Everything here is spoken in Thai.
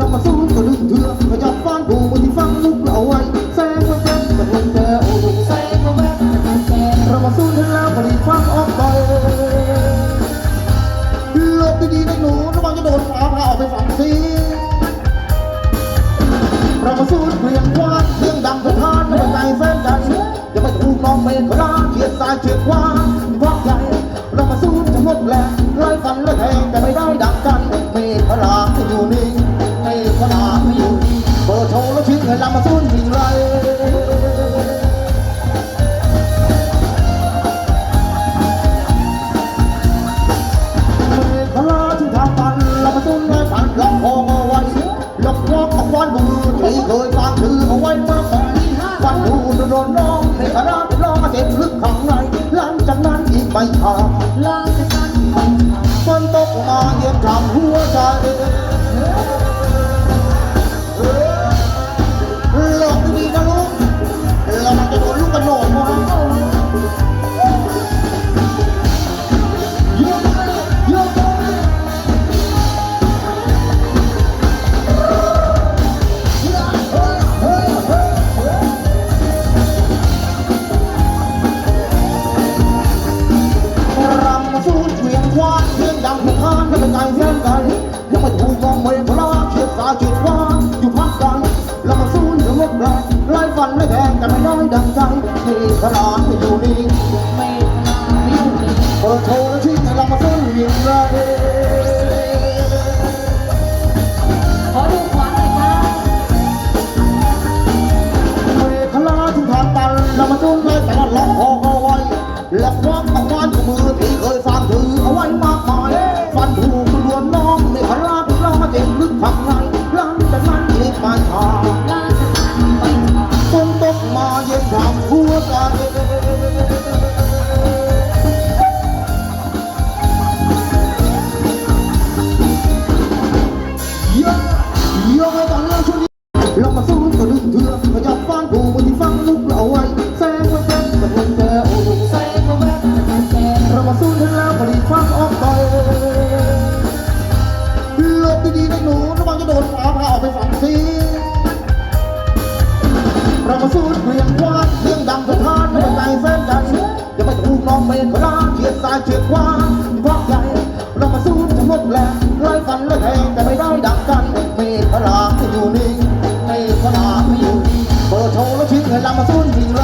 ลองมาสู้ก็ดึงเถื่อขยับฟ้านผูบนที่ฟังลุกเอาไว้แสงแวบๆกับลมแต่โอ้แสงแวบๆกับลมแต่เรามาสู้ถึงแล้วก็รีฟังออกไปหลบดีๆนะหนูระวังจะโดนฟ้าผ่าออกไปฝั่งซีเรามาสู้เปลี่ยนกว้างเสียงดังสะท้านไม่ใจแฟนกันอย่าไปถูกน้องเมฆขลาเฉียดซ้ายเฉียดขวา นน้องเมฆขลาเป็นร้องมาเจ็บลึกข้างในหลังจากนั้นอีกไม่ช้าลองจะกันไปฝนตกมาเย็นทำหัวใจ จูนเวียงควานเรื่องดังผู้ค้านไม่เป็นไงเสียงไกลยังไม่ถูกมองไม่พลาเฉียดสาจุดว่าอยู่พักกันแล้วมาสู้ถึงลบแรงไล่ฟันไล่แทงกันไม่ได้ดังใจที่ขนาดไม่อยู่นิ่ หลักความต้องการของมือที่เคยสร้างถือเอาไว้มากมายฟันถูกล้วนน้องเมฆลาถึงเรามาเจ็บลึกข้างในหลังจากนั้นอีกไม่ช้าลาฝนตกมาเย็นทำหัวใจเยอะเยอะให้กันแล้วช่วงนี้เรามาสู้ก็ดึงเถื่อนขยับฟ้าน เรามาสู้เปลี่ยนกว้านเสียงดังสะท้านไม่เป็นใจแฟนกันอย่าไปถูกน้องเมฆราเฉียดสายเฉียดควาที่พักใหญ่เรามาสู้จะหมดแรงไล่ฟันไล่แทงแต่ไม่ได้ดังกันเมฆราไม่อยู่นิ่งเมฆราไม่อยู่นิ่งเปิดโทรแล้วทิ้งให้เรามาสู้ยิงไร